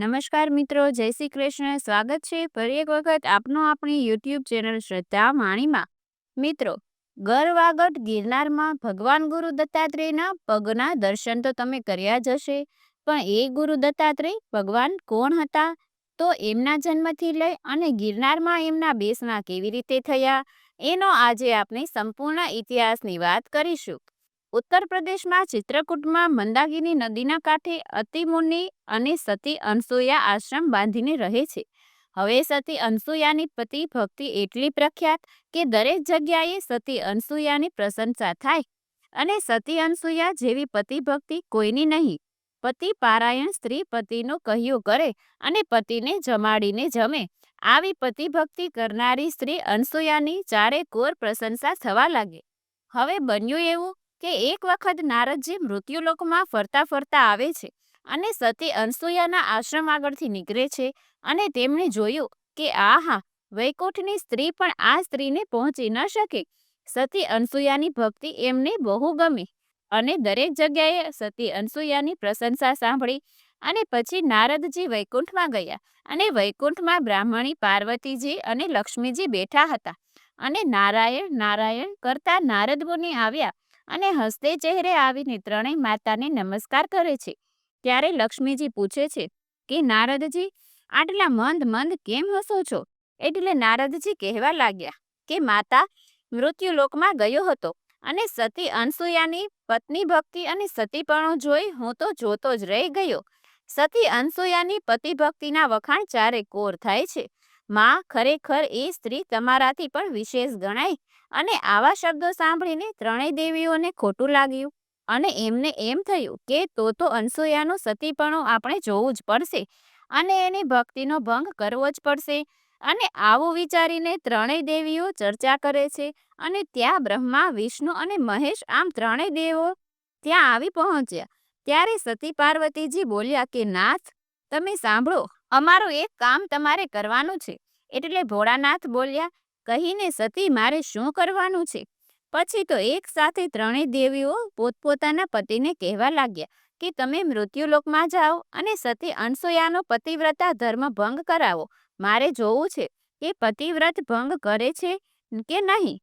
નમસ્કાર મિત્રો, જય શ્રી કૃષ્ણ. સ્વાગત છે ફરી એક વખત આપનો આપણી યુટ્યુબ ચેનલ શ્રદ્ધા વાણીમાં. મિત્રો ગરવાગઢ ગિરનારમાં ભગવાન ગુરુ દત્તાત્રેયના પગના દર્શન તો તમે કર્યા જ હશે, પણ એ ગુરુ દત્તાત્રેય ભગવાન કોણ હતા? તો એમના જન્મથી લઈ અને ગિરનારમાં એમના બેસણા કેવી રીતે થયા? એનો આજે આપણે સંપૂર્ણ ઇતિહાસની વાત કરીશું. ઉત્તર પ્રદેશમાં ચિત્રકૂટમાં મંદાકિની નદીના કાંઠે અતિમુનિ અને સતી અનસુયા આશ્રમ બાંધીને રહે છે. હવે સતી અનસુયાની પતિ ભક્તિ એટલી પ્રખ્યાત કે દરેક જગ્યાએ સતી અનસુયાની પ્રશંસા થાય અને સતી અનસુયા જેવી પતિ ભક્તિ કોઈની નહીં. પતિ પારાયણ સ્ત્રી પતિનું કહ્યું કરે અને પતિને જમાડીને જમે. આવી પતિ ભક્તિ કરનારી સ્ત્રી અનસુયાની ચારે કોર પ્રશંસા થવા લાગે. હવે બન્યું એવું કે એક વખત નારદજી મૃત્યુલોકમાં ફરતા ફરતા આવે છે અને સતી અનસુયાના આશ્રમ આગળથી નીકળે છે અને તેમણે જોયું કે, આહા, વૈકુંઠની સ્ત્રી પણ આ સ્ત્રીને પહોંચી ન શકે. સતી અનસુયાની ભક્તિ એમને બહુ ગમી. અને દરેક જગ્યાએ સતી અનસુયાની પ્રશંસા સાંભળી અને પછી નારદજી વૈકુંઠમાં ગયા અને વૈકુંઠમાં બ્રાહ્મણી પાર્વતીજી અને લક્ષ્મીજી બેઠા હતા અને નારાયણ નારાયણ કરતા નારદ મુનિ આવ્યા અને હસતે ચહેરે આવીને ત્રણેય માતાને નમસ્કાર કરે છે. ત્યારે લક્ષ્મીજી પૂછે છે કે, નારદજી, આટલા મંદ મંદ કેમ હસો છો? એટલે નારદજી કહેવા લાગ્યા કે, માતા, મૃત્યુલોકમાં ગયો હતો અને સતી અનસુયાની પત્ની ભક્તિ અને સતીપણું જોઈ હું તો જોતો જ રહી ગયો. સતી અનસુયાની પતિ ભક્તિના વખાણ ચારે કોર થાય છે. માં ખરેખર એ સ્ત્રી તમારાથી પણ વિશેષ ગણાય અને આવા શબ્દો સાંભળીને ત્રણેય દેવીઓને ખોટું લાગ્યું. અને એમને એમ થયું કે તો તો અનસુયાનું સતીપણું આપણે જોવું જ પડશે અને એની ભક્તિનો ભંગ કરવો જ પડશે. અને આવું વિચારીને ત્રણેય દેવીઓ ચર્ચા કરે છે અને ત્યાં બ્રહ્મા, વિષ્ણુ અને મહેશ આમ ત્રણેય દેવો ત્યાં આવી પહોંચ્યા. ત્યારે સતી પાર્વતીજી બોલ્યા કે, નાથ, તમે સાંભળો, અમારું એક કામ તમારે કરવાનું છે. એટલે ભોળાનાથ બોલ્યા, કહીને સતી, મારે શું કરવાનું છે? પછી તો એક સાથે ત્રણેય દેવીઓ પોતપોતાના પતિને કહેવા લાગ્યા કે, તમે મૃત્યુલોકમાં જાઓ અને સતી અનસુયાનો પતિવ્રતા ધર્મ ભંગ કરાવો. મારે જોવું છે કે પતિવ્રત ભંગ કરે છે કે નહીં?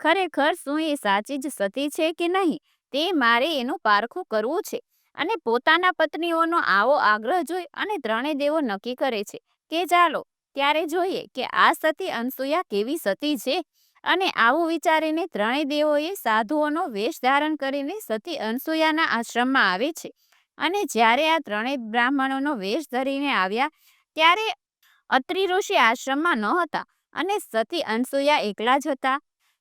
ખરેખર શું એ સાચી જ સતી છે કે નહીં? તે મારે એનું પારખું કરવું છે. અને પોતાના પત્નીઓનો આવો આગ્રહ જોઈ અને ત્રણેય દેવો નક્કી કરે છે કે, ચાલો ત્યારે જોઈએ કે આ સતી અનસુયા કેવી સતી છે અને આવું વિચારીને ત્રણેય દેવોએ સાધુઓનો વેશ ધારણ કરીને સતી અનસુયાના આશ્રમમાં આવે છે. અને જ્યારે આ ત્રણેય બ્રાહ્મણોનો વેશ ધરીને આવ્યા ત્યારે અત્રિ ઋષિ આશ્રમમાં નહોતા અને સતી અનસુયા એકલા જ હતા.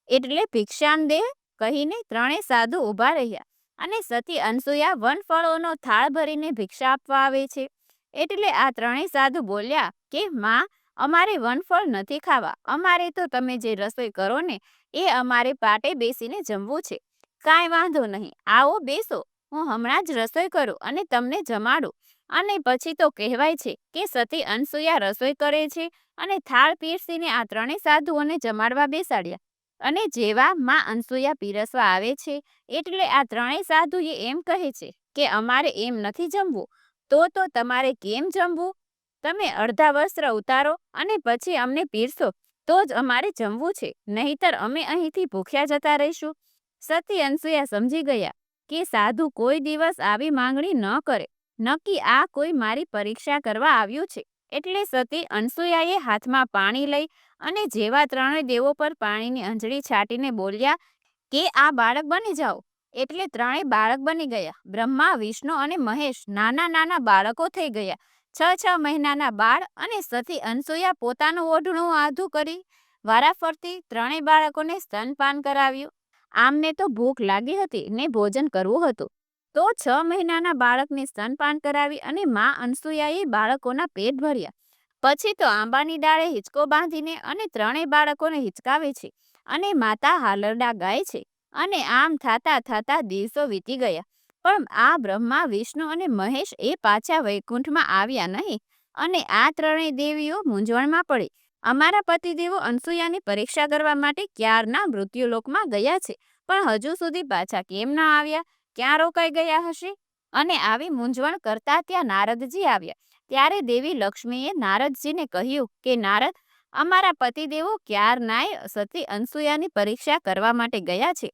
એટલે ભિક્ષાનદેહ કહીને ત્રણેય સાધુ ઊભા રહ્યા અને સતી અનસુયા વનફળોનો થાળ ભરીને ભિક્ષા આપવા આવે છે. એટલે આ ત્રણેય સાધુ બોલ્યા કે, માં અમારે વનફળ નથી ખાવા. અમારે તો તમે જે રસોઈ કરો ને, એ અમારે પાટે બેસીને જમવું છે. કાંઈ વાંધો નહીં, આવો બેસો. હું હમણાં જ રસોઈ કરું અને તમને જમાડું. અને પછી તો કહેવાય છે કે સતી અનસુયા રસોઈ કરે છે અને થાળ પીરસીને આ ત્રણેય સાધુઓને જમાડવા બેસાડ્યા. અને જેવા માં અનસુયા પીરસવા આવે છે, એટલે આ ત્રણેય સાધુએ એમ કહે છે કે અમારે એમ નથી જમવું. તો તો તમારે કેમ જમવું? તમે અડધા વસ્ત્ર ઉતારો અને પછી અમને પીરસો. તો જ અમારે જમવું છે. નહીતર અમે અહીંથી ભૂખ્યા જતા રહીશું. સતી અનસુયા સમજી ગયા કે સાધુ કોઈ દિવસ આવી માંગણી ન કરે. નક્કી આ કોઈ મારી પરીક્ષા કરવા આવ્યું છે. એટલે સતી અનસુયાએ હાથમાં પાણી લઈ અને જેવા ત્રણેય દેવો પર પાણીની અંજળી છાટીને બોલ્યા, કે આ બાળક બની જાઓ. એટલે ત્રણેય બાળક બની ગયા. બ્રહ્મા, વિષ્ણુ અને મહેશ નાના નાના બાળકો થઈ ગયા. છ છ મહિનાના બાળ અને સતી અનસુયા પોતાનું ઓઢણું આધું કરી વારાફરતી ત્રણેય બાળકોને સ્તનપાન કરાવ્યું. આમને તો ભૂખ લાગી હતી ને ભોજન કરવું હતું. તો છ મહિનાના બાળકને સ્તનપાન કરાવી અને મા અનસુયાએ બાળકોના પેટ ભર્યા. પછી તો આંબાની ડાળે હિંચકો બાંધીને અને ત્રણેય બાળકોને હિંચકાવે છે અને માતા હાલરડા ગાય છે અને આમ થાતા થાતા દિવસો વીતી ગયા. પણ આ બ્રહ્મા, વિષ્ણુ અને મહેશ એ પાછા વૈકુંઠમાં આવ્યા નહીં અને આ ત્રણેય દેવીઓ મૂંઝવણમાં પડી. અમારા પતિદેવો અનસુયાની પરીક્ષા કરવા માટે ક્યારના મૃત્યુલોકમાં ગયા છે, પણ હજુ સુધી પાછા કેમ ના આવ્યા? ક્યાં રોકાઈ ગયા હશે? અને આવી મૂંઝવણ કરતા ત્યાં નારદજી આવ્યા. ત્યારે દેવી લક્ષ્મીએ નારદજીને કહ્યું કે, નારદ, અમારા પતિદેવો ક્યારનાય સતી અનસૂયાની પરીક્ષા કરવા માટે ગયા છે,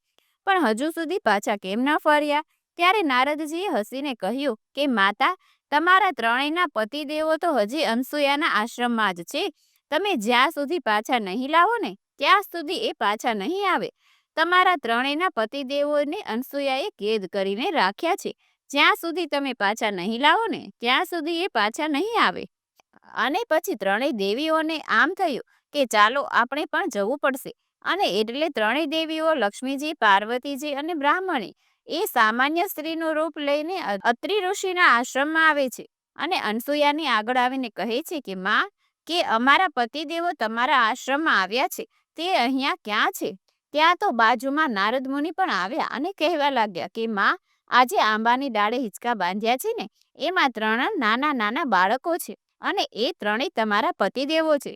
પણ હજુ સુધી પાછા કેમ ન ફર્યા? ત્યારે નારદજીએ હસીને કહ્યું કે, માતા, તમારા ત્રણેયના પતિદેવો તો હજી અનસૂયાના આશ્રમમાં જ છે. તમે જ્યાં સુધી પાછા નહીં લાવો ને, ત્યાં સુધી એ પાછા નહીં આવે. તમારા ત્રણેયના પતિદેવોને અનસૂયાએ કેદ કરીને રાખ્યા છે. જ્યાં સુધી તમે પાછા નહીં લાવો ને, ત્યાં સુધી એ પાછા નહીં આવે. અને પછી ત્રણેય દેવીઓને આમ થયું કે, ચાલો, આપણે પણ જવું પડશે. અને એટલે ત્રણેય દેવીઓ લક્ષ્મીજી, પાર્વતીજી અને બ્રાહ્મણી એ સામાન્ય સ્ત્રીનું રૂપ લઈને અત્રિ ઋષિના આશ્રમમાં આવે છે. અને અનસૂયાની આગળ આવીને કહે છે કે, માં, કે અમારા પતિદેવો તમારા આશ્રમમાં આવ્યા છે. તે અહીંયા ક્યાં છે? ત્યાં તો બાજુમાં નારદ મુનિ પણ આવ્યા અને કહેવા લાગ્યા કે, માં, આજે આંબાની ડાળે હિંચકા બાંધ્યા છે ને, એમાં ત્રણ નાના નાના બાળકો છે અને એ ત્રણેય તમારા પતિદેવો છે.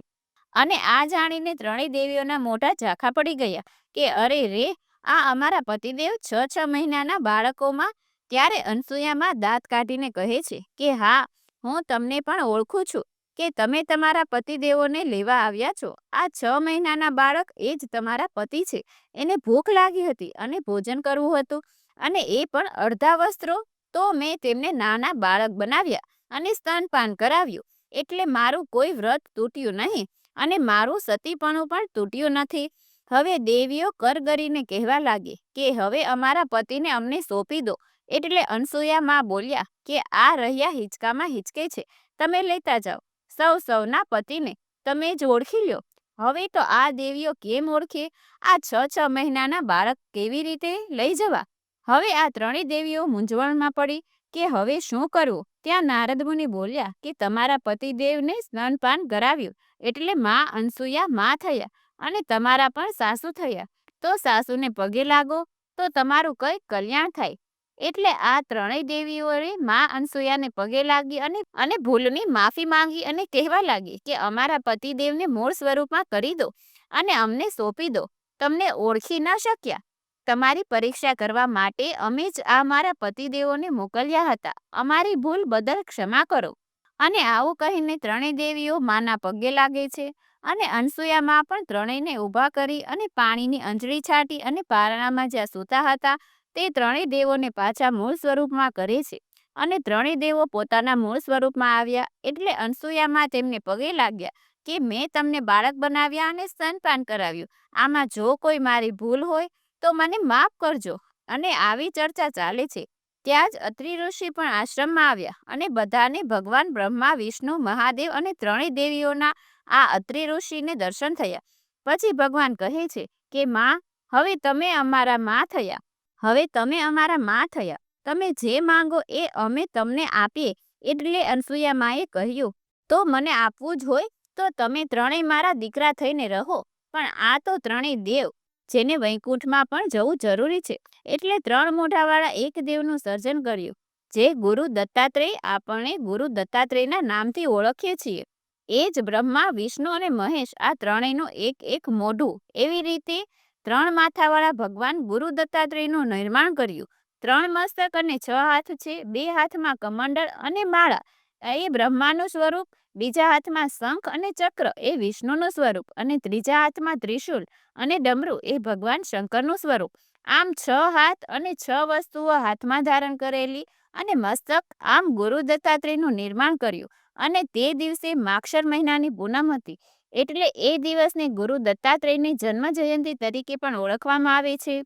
અને આ જાણીને ત્રણેય દેવીઓના મોટા ઝાંખા પડી ગયા કે, અરે રે આ અમારા પતિદેવ છ છ મહિનાના બાળકોમાં ત્યારે અનસૂયામાં દાંત કાઢીને કહે છે કે, હા, હું તમને પણ ઓળખું છું કે તમે તમારા પતિદેવોને લેવા આવ્યા છો. આ છ મહિનાના બાળક એ જ તમારા પતિ છે. એને ભૂખ લાગી હતી અને ભોજન કરવું હતું અને એ પણ અડધા વસ્ત્રો તો મેં તેમને નાના બાળક બનાવ્યા અને સ્તનપાન કરાવ્યું. એટલે મારું કોઈ વ્રત તૂટ્યું નહીં અને મારું સતીપણું પણ તૂટ્યું નથી. હવે દેવીઓ કરગરીને કહેવા લાગી કે હવે અમારા પતિને અમને સોંપી દો. એટલે અનસૂયા માં બોલ્યા કે આ રહ્યા હિંચકામાં હિંચકે છે. તમે લેતા જાઓ. સૌ સૌના પતિને તમે જ ઓળખી લ્યો. હવે તો આ દેવીઓ કેમ ઓળખે? આ છ છ મહિનાના બાળક કેવી રીતે લઈ જવા? હવે આ ત્રણેય દેવીઓ મૂંઝવણમાં પડી કે હવે શું કરવું? ત્યાં નારદ મુનિ બોલ્યા કે તમારા પતિદેવને સ્નાનપાન કરાવ્યું. એટલે માં અનસૂયા માં થયા. અને તમારા પણ સાસુ થયા. તો સાસુને પગે લાગો, તો તમારું કંઈ કલ્યાણ થાય. એટલે આ ત્રણેય દેવીઓએ મા અનસૂયાને પગે લાગી અને અને ભૂલની માફી માંગી અને કહેવા લાગી કે અમારા પતિદેવને મૂળ સ્વરૂપમાં કરી દો અને અમને સોંપી દો. તમને ઓળખી ન શક્યા. તમારી પરીક્ષા કરવા માટે અમે જ આ મારા પતિદેવોને મોકલ્યા હતા. અમારી ભૂલ બદલ ક્ષમા કરો. અને આવું કહીને ત્રણેય દેવીઓ માના પગે લાગે છે. અને અનસૂયામાં પણ ત્રણેયને ઊભા કરી અને પાણીની અંજળી છાંટી અને પારણામાં જ્યાં સૂતા હતા, તે ત્રણેય દેવોને પાછા મૂળ સ્વરૂપમાં કરે છે. અને ત્રણેય દેવો પોતાના મૂળ સ્વરૂપમાં આવ્યા એટલે અનસૂયામાં તેમને પગે લાગ્યા કે મેં તમને બાળક બનાવ્યા અને સ્તનપાન કરાવ્યું. આમાં જો કોઈ મારી ભૂલ હોય, તો મને માફ કરજો. અને આવી ચર્ચા ચાલે છે. ત્યાં જ અત્રિ ઋષિ પણ આશ્રમમાં આવ્યા અને બધાને ભગવાન બ્રહ્મા, વિષ્ણુ, મહાદેવ અને ત્રણેય દેવીઓના આ અત્રિ ઋષિને દર્શન થયા. પછી ભગવાન કહે છે કે, માં, હવે તમે અમારા માં થયા. હવે તમે અમારા માં થયા. તમે જે માંગો એ અમે તમને આપીએ. એટલે અનસૂયા માએ કહ્યું, તો મને આપવું જ હોય તો તમે ત્રણેય મારા દીકરા થઈને રહો. પણ આ તો ત્રણેય દેવ, જેને વૈકુંઠમાં પણ જવું જરૂરી છે. એટલે ત્રણ મોઢાવાળા એક દેવનું સર્જન કર્યું, જે ગુરુ દત્તાત્રેય આપણે ગુરુ દત્તાત્રેયના નામથી ઓળખીએ છીએ. એ જ બ્રહ્મા, વિષ્ણુ અને મહેશ આ ત્રણેયનું એક એક મોઢું. એવી રીતે ત્રણ માથાવાળા ભગવાન ગુરુ દત્તાત્રેયનું નિર્માણ કર્યું. ત્રણ મસ્તક અને છ હાથ છે. બે હાથમાં કમંડળ અને માળા. એ બ્રહ્માનું સ્વરૂપ. બીજા હાથમાં શંખ અને ચક્ર. એ વિષ્ણુનું સ્વરૂપ. અને ત્રીજા હાથમાં ત્રિશુલ અને ડમરુ. એ ભગવાન શંકરનું સ્વરૂપ. આમ છ હાથ અને છ વસ્તુઓ હાથમાં ધારણ કરેલી અને મસ્તક આમ ગુરુ દત્તાત્રેયનું નિર્માણ કર્યું. અને તે દિવસે માક્ષર મહિનાની પૂનમ હતી. એટલે એ દિવસને ગુરુ દત્તાત્રેયની જન્મ જયંતિ તરીકે પણ ઓળખવામાં આવે છે.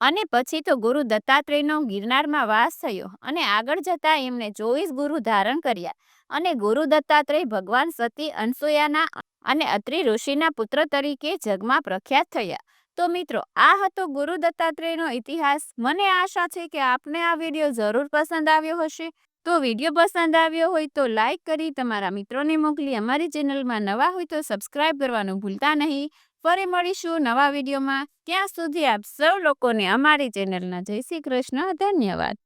અને પછી તો ગુરુ દત્તાત્રેયનો ગિરનારમાં વાસ થયો અને આગળ જતા એમણે ચોવીસ ગુરુ ધારણ કર્યા. અને ગુરુ દત્તાત્રેય ભગવાન સતી અનસૂયાના અને અત્રિ ઋષિના પુત્ર તરીકે જગમાં પ્રખ્યાત થયા. તો મિત્રો, આ હતો ગુરુ દત્તાત્રેયનો ઇતિહાસ. મને આશા છે કે આપને આ વીડિયો જરૂર પસંદ આવ્યો હશે. તો વીડિયો પસંદ આવ્યો હોય તો લાઈક કરી તમારા મિત્રોને મોકલી. અમારી ચેનલમાં નવા હોય તો સબસ્ક્રાઇબ કરવાનું ભૂલતા નહીં. ફરી મળીશું નવા વિડીયોમાં. ત્યાં સુધી આપ સૌ લોકોને અમારી ચેનલના જય શ્રી કૃષ્ણ. ધન્યવાદ.